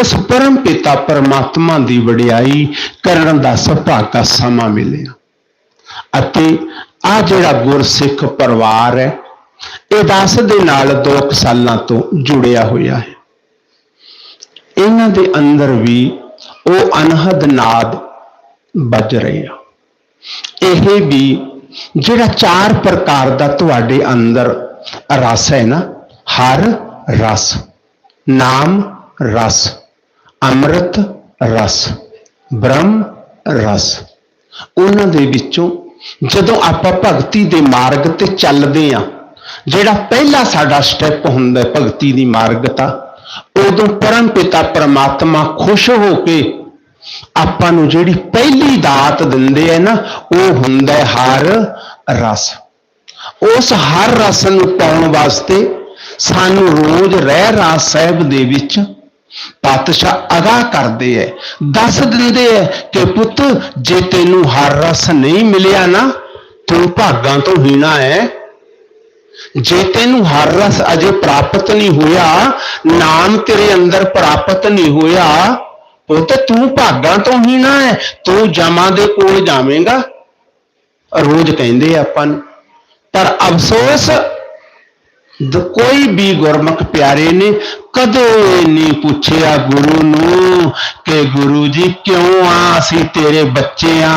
ਉਸ ਪਰਮ ਪਿਤਾ ਪਰਮਾਤਮਾ ਦੀ ਵਡਿਆਈ ਕਰਨ ਦਾ ਸੁਭਾਗਾ ਸਮਾਂ ਮਿਲਿਆ। ਅਤੇ ਆ ਜਿਹੜਾ ਗੁਰਸਿੱਖ ਪਰਿਵਾਰ ਹੈ, ਇਹ ਦਾਸ ਦੇ ਨਾਲ 2 ਸਾਲਾਂ ਤੋਂ ਜੁੜਿਆ ਹੋਇਆ ਹੈ। ਇਹਨਾਂ ਦੇ ਅੰਦਰ ਵੀ ਉਹ ਅਨਹਦ ਨਾਦ ਵੱਜ ਰਹੇ ਆ। ਇਹ ਵੀ ਜਿਹੜਾ ਚਾਰ ਪ੍ਰਕਾਰ ਦਾ ਤੁਹਾਡੇ ਅੰਦਰ ਰਸ ਹੈ ਨਾ, ਹਰ ਰਸ, ਨਾਮ ਰਸ, ਅੰਮ੍ਰਿਤ ਰਸ, ਬ੍ਰਹਮ ਰਸ, ਉਹਨਾਂ ਦੇ ਵਿੱਚੋਂ ਜਦੋਂ ਆਪਾਂ ਭਗਤੀ ਦੇ ਮਾਰਗ ਤੇ ਚੱਲਦੇ ਆ ਜਿਹੜਾ ਪਹਿਲਾ ਸਾਡਾ ਸਟੈਪ ਹੁੰਦਾ ਭਗਤੀ ਦੀ ਮਾਰਗ ਤਾਂ ਉਦੋਂ ਪਰਮ ਪਿਤਾ ਪਰਮਾਤਮਾ ਖੁਸ਼ ਹੋ ਕੇ ਆਪਾਂ ਨੂੰ ਜਿਹੜੀ ਪਹਿਲੀ ਦਾਤ ਦਿੰਦੇ ਆ ਨਾ, ਉਹ ਹੁੰਦਾ ਹੈ ਹਰ ਰਸ। ਉਸ ਹਰ ਰਸ ਨੂੰ ਪਾਉਣ ਵਾਸਤੇ ਸਾਨੂੰ ਰੋਜ਼ ਰਹਿ ਰਾਸ ਸਾਹਿਬ ਦੇ ਵਿੱਚ ਪਾਤਸ਼ਾਹ ਅਦਾ ਕਰਦੇ ਐ। ਦੱਸ ਦਿੰਦੇ ਐ ਕਿ ਪੁੱਤ, ਜੇ ਤੈਨੂੰ ਹਰ ਰਸ ਨਹੀਂ ਮਿਲਿਆ ਨਾ, ਤੂੰ ਭਾਗਾਂ ਤੋਂ ਹੀਣਾ ਹੈ ਜੇ ਤੈਨੂੰ ਹਰ ਰਸ ਅਜੇ ਪ੍ਰਾਪਤ ਨਹੀਂ ਹੋਇਆ, ਨਾਮ ਤੇਰੇ ਅੰਦਰ ਪ੍ਰਾਪਤ ਨਹੀਂ ਹੋਇਆ ਪੁੱਤ ਤੂੰ ਭਾਗਾਂ ਤੋਂ ਹੀਣਾ ਹੈ, ਤੂੰ ਜਮਾਂ ਦੇ ਕੋਲ ਜਾਵੇਂਗਾ। ਰੋਜ਼ ਕਹਿੰਦੇ ਆਪਾਂ ਨੂੰ, ਪਰ ਅਫਸੋਸ ਕੋਈ ਵੀ ਗੁਰਮੁਖ ਪਿਆਰੇ ਨੇ ਕਦੇ ਨਹੀਂ ਪੁੱਛਿਆ ਗੁਰੂ ਨੂੰ ਕਿ ਗੁਰੂ ਜੀ ਕਿਉਂ ਆ, ਅਸੀਂ ਤੇਰੇ ਬੱਚੇ ਆ,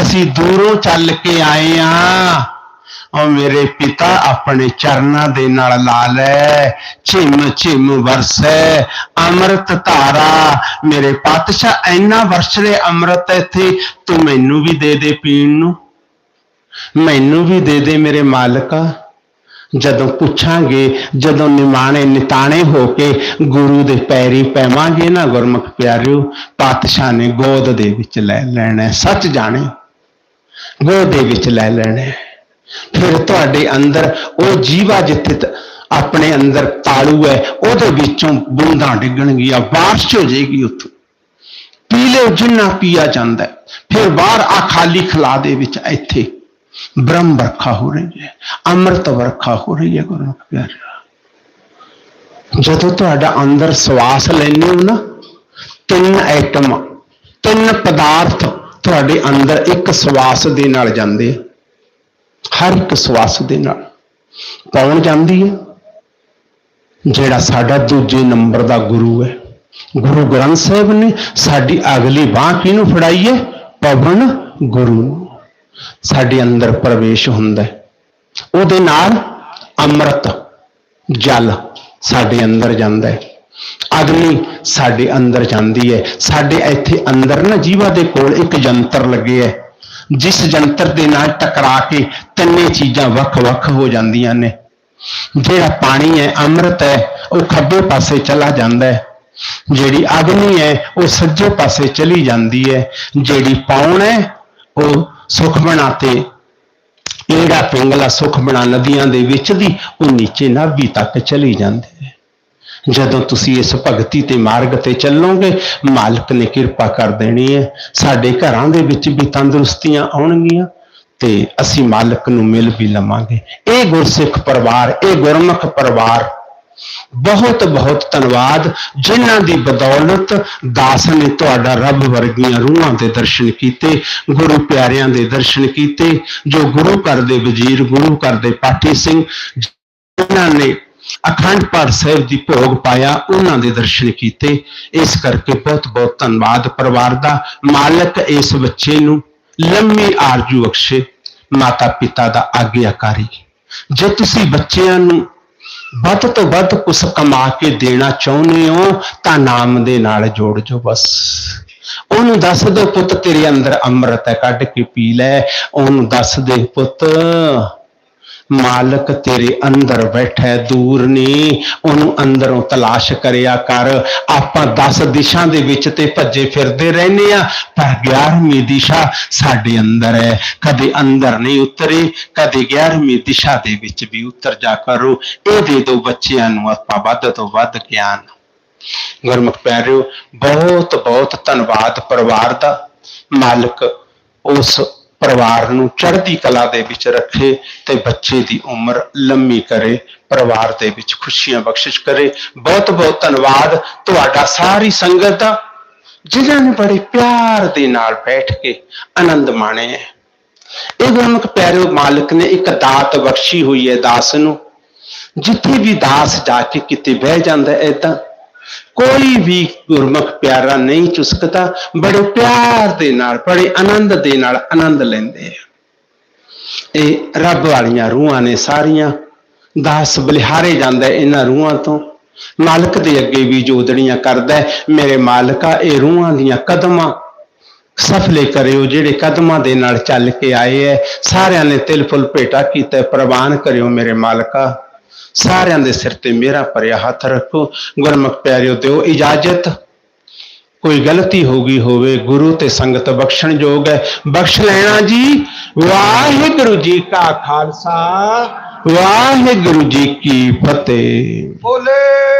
ਅਸੀਂ ਦੂਰੋਂ ਚੱਲ ਕੇ ਆਏ ਆ। ਉਹ ਮੇਰੇ ਪਿਤਾ ਆਪਣੇ ਚਰਨਾਂ ਦੇ ਨਾਲ ਲਾ ਲੈ ਝਿਮ ਝਿਮ ਵਰਸੈ, ਅੰਮ੍ਰਿਤ ਧਾਰਾ। ਮੇਰੇ ਪਾਤਸ਼ਾਹ ਐਨਾ ਵਰਸਲੇ ਅੰਮ੍ਰਿਤ ਇੱਥੇ, ਤੂੰ ਮੈਨੂੰ ਵੀ ਦੇ ਦੇ ਪੀਣ ਨੂੰ। ਮੈਨੂੰ ਵੀ ਦੇ ਦੇ ਮੇਰੇ ਮਾਲਕਾ। ਜਦੋਂ ਪੁੱਛਾਂਗੇ, ਜਦੋਂ ਨਿਮਾਣੇ ਨਿਤਾਣੇ ਹੋ ਕੇ ਗੁਰੂ ਦੇ ਪੈਰੀ ਪੈਵਾਂਗੇ ਨਾ ਗੁਰਮੁਖ ਪਿਆਰਿਓ, ਪਾਤਸ਼ਾਹ ਨੇ ਗੋਦ ਦੇ ਵਿੱਚ ਲੈ ਲੈਣਾ ਸੱਚ ਜਾਣੇ, ਗੋਦ ਦੇ ਵਿੱਚ ਲੈ ਲੈਣਾ ਫਿਰ ਤੁਹਾਡੇ ਅੰਦਰ ਉਹ ਜੀਵਾ ਜਿੱਥੇ ਆਪਣੇ ਅੰਦਰ ਤਾਲੂ ਹੈ, ਉਹਦੇ ਵਿੱਚੋਂ ਬੂੰਦਾਂ ਡਿੱਗਣਗੀਆਂ, ਬਾਰਿਸ਼ ਹੋ ਜਾਏਗੀ ਉੱਥੋਂ ਪੀ ਲਿਓ ਜਿੰਨਾ ਪੀਆ ਜਾਂਦਾ ਫਿਰ ਬਾਹਰ ਆ ਖਾਲੀ ਖਲਾ ਦੇ ਵਿੱਚ ਇੱਥੇ ਬ੍ਰਹਮ ਵਰਖਾ ਹੋ ਰਹੀ ਹੈ, ਅੰਮ੍ਰਿਤ ਵਰਖਾ ਹੋ ਰਹੀ ਹੈ, ਗੁਰੂ ਪਿਆਰਿਆ ਜਦੋਂ ਤੁਹਾਡਾ ਅੰਦਰ ਸਵਾਸ ਲੈਂਦੇ ਹੋ ਨਾ, ਤਿੰਨ ਐਟਮ ਤਿੰਨ ਪਦਾਰਥ ਤੁਹਾਡੇ ਅੰਦਰ ਇੱਕ ਸਵਾਸ ਦੇ ਨਾਲ ਜਾਂਦੇ ਆ। ਹਰ ਇੱਕ ਸਵਾਸ ਦੇ ਨਾਲ। ਕੌਣ ਜਾਂਦੀ ਹੈ? ਜਿਹੜਾ ਸਾਡਾ ਦੂਜੇ ਨੰਬਰ ਦਾ ਗੁਰੂ ਹੈ। ਗੁਰੂ ਗ੍ਰੰਥ ਸਾਹਿਬ ਨੇ ਸਾਡੀ ਅਗਲੀ ਬਾਹ ਕਿਹਨੂੰ ਫੜਾਈ ਹੈ? ਪਵਨ ਗੁਰੂ ਸਾਡੇ ਅੰਦਰ ਪ੍ਰਵੇਸ਼ ਹੁੰਦਾ ਹੈ। ਉਹਦੇ ਨਾਲ ਅੰਮ੍ਰਿਤ ਜਲ ਸਾਡੇ ਅੰਦਰ ਜਾਂਦਾ ਹੈ। ਅਗਨੀ ਸਾਡੇ ਅੰਦਰ ਜਾਂਦੀ ਹੈ। ਸਾਡੇ ਇੱਥੇ ਅੰਦਰ ਨਾ ਜੀਵਾ ਦੇ ਕੋਲ ਇੱਕ ਯੰਤਰ ਲੱਗੇ ਹੈ। ਜਿਸ ਜੰਤਰ ਦੇ ਨਾਲ ਟਕਰਾ ਕੇ ਤਿੰਨੇ ਚੀਜ਼ਾਂ ਵੱਖ-ਵੱਖ ਹੋ ਜਾਂਦੀਆਂ ਨੇ। ਜਿਹੜਾ ਪਾਣੀ ਹੈ, ਅੰਮ੍ਰਿਤ ਹੈ, ਉਹ ਖੱਬੇ ਪਾਸੇ ਚਲਾ ਜਾਂਦਾ ਹੈ। ਜਿਹੜੀ ਅਗਨੀ ਹੈ, ਉਹ ਸੱਜੇ ਪਾਸੇ ਚਲੀ ਜਾਂਦੀ ਹੈ। ਜਿਹੜੀ ਪੌਣ ਹੈ, ਉਹ ਸੁਖ ਬਣਾਤੇ ਇਹੜਾ ਪਿੰਗਲਾ ਸੁਖ ਬਣਾ ਨਦੀਆਂ ਦੇ ਵਿੱਚ ਦੀ, ਉਹ ਨੀਚੇ ਨਾਭੀ ਤੱਕ ਚਲੀ ਜਾਂਦੀ ਹੈ। ਜਦੋਂ ਤੁਸੀਂ ਇਸ ਭਗਤੀ ਤੇ ਮਾਰਗ ਤੇ ਚੱਲੋਗੇ, ਮਾਲਕ ਨੇ ਕਿਰਪਾ ਕਰ ਦੇਣੀ ਹੈ। ਸਾਡੇ ਘਰਾਂ ਦੇ ਵਿੱਚ ਵੀ ਤੰਦਰੁਸਤੀਆਂ ਆਉਣਗੀਆਂ ਤੇ ਅਸੀਂ ਮਾਲਕ ਨੂੰ ਮਿਲ ਵੀ ਲਵਾਂਗੇ। ਇਹ ਗੁਰਸਿੱਖ ਪਰਿਵਾਰ, ਇਹ ਗੁਰਮੁਖ ਪਰਿਵਾਰ ਬਹੁਤ ਬਹੁਤ ਧੰਨਵਾਦ। ਜਿਨ੍ਹਾਂ ਦੀ ਬਦੌਲਤ ਦਾਸ ਨੇ ਤੁਹਾਡਾ ਰੱਬ ਵਰਗੀਆਂ ਰੂਹਾਂ ਦੇ ਦਰਸ਼ਨ ਕੀਤੇ, ਗੁਰੂ ਪਿਆਰਿਆਂ ਦੇ ਦਰਸ਼ਨ ਕੀਤੇ, ਜੋ ਗੁਰੂ ਘਰ ਦੇ ਵਜ਼ੀਰ, ਗੁਰੂ ਘਰ ਦੇ ਪਾਠੀ ਸਿੰਘ, ਜਿਨ੍ਹਾਂ ਨੇ ਅਖੰਡ ਪਾਠ ਸਾਹਿਬ ਦੀ ਭੋਗ ਪਾਇਆ ਉਹਨਾਂ ਦੇ ਦਰਸ਼ਨ ਕੀਤੇ। ਇਸ ਕਰਕੇ ਬਹੁਤ ਬਹੁਤ ਧੰਨਵਾਦ ਪਰਿਵਾਰ ਦਾ। ਮਾਲਕ ਇਸ ਬੱਚੇ ਨੂੰ ਲੰਮੀ ਆਰਜੂ ਬਖਸ਼ੇ। ਮਾਤਾ ਪਿਤਾ ਦਾ ਆਗਿਆਕਾਰੀ ਜੇ ਤੁਸੀਂ ਬੱਚਿਆਂ ਨੂੰ ਵੱਧ ਤੋਂ ਵੱਧ ਕੁਝ ਕਮਾ ਕੇ ਦੇਣਾ ਚਾਹੁੰਦੇ ਹੋ, ਤਾਂ ਨਾਮ ਦੇ ਨਾਲ ਜੋੜ ਜੋ ਬਸ। ਉਹਨੂੰ ਦੱਸ ਦੇ ਪੁੱਤ, ਤੇਰੇ ਅੰਦਰ ਅੰਮ੍ਰਿਤ ਹੈ, ਕੱਢ ਕੇ ਪੀ ਲੈ। ਉਹਨੂੰ ਦੱਸ ਦੇ ਪੁੱਤ ਮਾਲਕ ਤੇਰੇ ਅੰਦਰ ਬੈਠਾ, ਦੂਰ ਨਹੀਂ ਉਹਨੂੰ ਅੰਦਰੋਂ ਤਲਾਸ਼ ਕਰਿਆ ਕਰ। ਆਪਾਂ 10 ਦਿਸ਼ਾ ਦੇ ਵਿੱਚ ਤੇ ਭੱਜੇ ਫਿਰਦੇ ਰਹਿੰਦੇ ਆ ਪਰ 11ਵੀਂ ਦਿਸ਼ਾ ਸਾਡੇ ਅੰਦਰ ਹੈ। ਕਦੇ ਅੰਦਰ ਨਹੀਂ ਉਤਰੇ, ਕਦੇ 11ਵੀਂ ਦਿਸ਼ਾ ਦੇ ਵਿੱਚ ਵੀ ਉਤਰ ਜਾ ਕਰੋ। ਇਹ ਦੇ ਦਿਓ ਬੱਚਿਆਂ ਨੂੰ ਆਪਾਂ ਵੱਧ ਤੋਂ ਵੱਧ ਗਿਆਨ। ਗੁਰਮੁਖ ਪਿਆਰਿਓ ਬਹੁਤ ਬਹੁਤ ਧੰਨਵਾਦ ਪਰਿਵਾਰ ਦਾ। ਮਾਲਕ ਉਸ ਪਰਿਵਾਰ ਨੂੰ ਚੜ੍ਹਦੀ ਕਲਾ ਦੇ ਵਿੱਚ ਰੱਖੇ ਤੇ ਬੱਚੇ ਦੀ ਉਮਰ ਲੰਮੀ ਕਰੇ, ਪਰਿਵਾਰ ਦੇ ਵਿੱਚ ਖੁਸ਼ੀਆਂ ਬਖਸ਼ਿਸ਼ ਕਰੇ। ਬਹੁਤ ਬਹੁਤ ਧੰਨਵਾਦ। ਤੁਹਾਡਾ ਸਾਰੀ ਸੰਗਤ ਦਾ, ਜਿਨ੍ਹਾਂ ਨੇ ਬੜੇ ਪਿਆਰ ਦੇ ਨਾਲ ਬੈਠ ਕੇ ਆਨੰਦ ਮਾਣਿਆ ਹੈ। ਇਹ ਗੁਰਮੁਖ ਪਿਆਰਿਓ ਮਾਲਕ ਨੇ ਇੱਕ ਦਾਤ ਬਖਸ਼ੀ ਹੋਈ ਹੈ ਦਾਸ ਨੂੰ। ਜਿੱਥੇ ਵੀ ਦਾਸ ਜਾ ਕੇ ਕਿਤੇ ਬਹਿ ਜਾਂਦਾ ਹੈ, ਏਦਾਂ ਕੋਈ ਵੀ ਗੁਰਮੁਖ ਪਿਆਰਾ ਨਹੀਂ ਚੁਸਕਦਾ, ਬੜੇ ਪਿਆਰ ਦੇ ਨਾਲ, ਬੜੇ ਆਨੰਦ ਦੇ ਨਾਲ ਆਨੰਦ ਲੈਂਦੇ ਆ। ਇਹ ਰੱਬ ਵਾਲੀਆਂ ਰੂਹਾਂ ਨੇ ਸਾਰੀਆਂ, ਦਾਸ ਬਲਿਹਾਰੇ ਜਾਂਦਾ ਇਹਨਾਂ ਰੂਹਾਂ ਤੋਂ। ਮਾਲਕ ਦੇ ਅੱਗੇ ਵੀ ਜੋਦੜੀਆਂ ਕਰਦਾ ਮੇਰੇ ਮਾਲਕਾ ਇਹ ਰੂਹਾਂ ਦੀਆਂ ਕਦਮਾਂ ਸਫਲੇ ਕਰਿਓ, ਜਿਹੜੇ ਕਦਮਾਂ ਦੇ ਨਾਲ ਚੱਲ ਕੇ ਆਏ ਐ। ਸਾਰਿਆਂ ਨੇ ਤਿਲ ਫੁੱਲ ਭੇਟਾ ਕੀਤਾ, ਪ੍ਰਵਾਨ ਕਰਿਓ ਮੇਰੇ ਮਾਲਕਾ। ਸਾਰਿਆਂ ਦੇ ਸਿਰ ਤੇ ਮੇਰਾ ਭਰਿਆ ਹੱਥ ਰੱਖੋ, ਗੁਰਮੁਖ ਪਿਆਰਿਓ ਦਿਓ ਇਜਾਜ਼ਤ। ਕੋਈ ਗਲਤੀ ਹੋ ਗਈ ਹੋਵੇ, ਗੁਰੂ ਤੇ ਸੰਗਤ ਬਖਸ਼ਣ ਯੋਗ ਹੈ। ਬਖਸ਼ ਲੈਣਾ ਜੀ, ਵਾਹਿਗੁਰੂ ਜੀ ਕਾ ਖਾਲਸਾ, ਵਾਹਿਗੁਰੂ ਜੀ ਕੀ ਫਤਿਹ। ਬੋਲੇ।